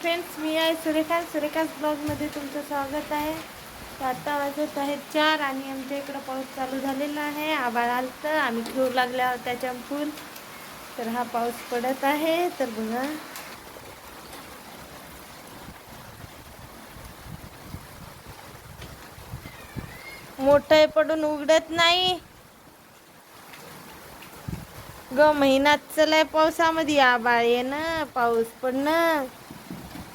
Friends मी आहे सुरेखा सुरेखाच ब्लॉगमध्ये तुमचं स्वागत आहे. आता वाजत आहेत चार आणि आमच्या इकडं पाऊस चालू झालेला आहे. आबाळ आलतं. आम्ही खेळू लागल्यावर त्याच्या फुल तर हा पाऊस पडत आहे. तर बघा. मोठं पडून उघडत नाही. ग महिन्यात चलाय पावसामध्ये. आबाळ येणं पाऊस पडणं.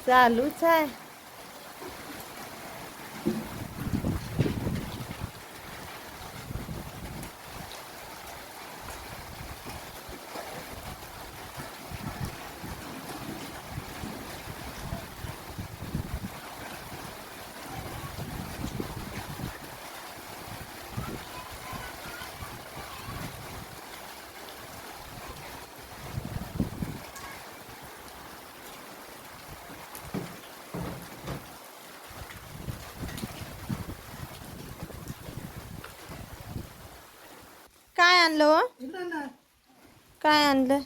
चालूच आहे काय आणलं हो काय आणलं?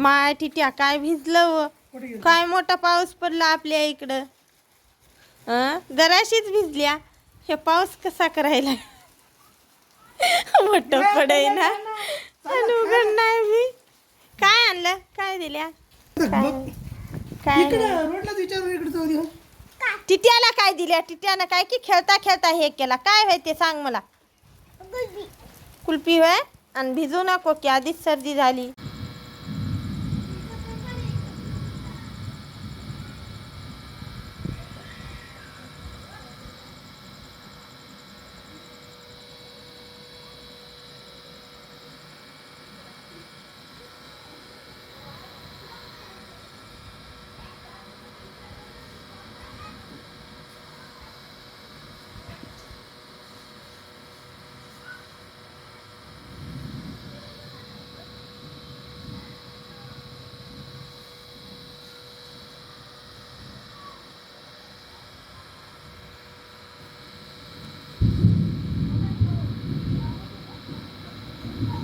माय टिट्या काय भिजलं व? काय मोठा पाऊस पडला आपल्या इकडं? अं? जराशीच भिजल्या. हे पाऊस कसा करायला? मोठ पडाय ना? उघड नाही बी. काय आणलं? काय दिल्या? काय? टिट्याला काय दिल्या? टिट्यानं काय की खेळता खेळता हे केला? काय होय ते सांग मला? कुल्फी होय आणि भिजू नको की आधीच सर्दी झाली.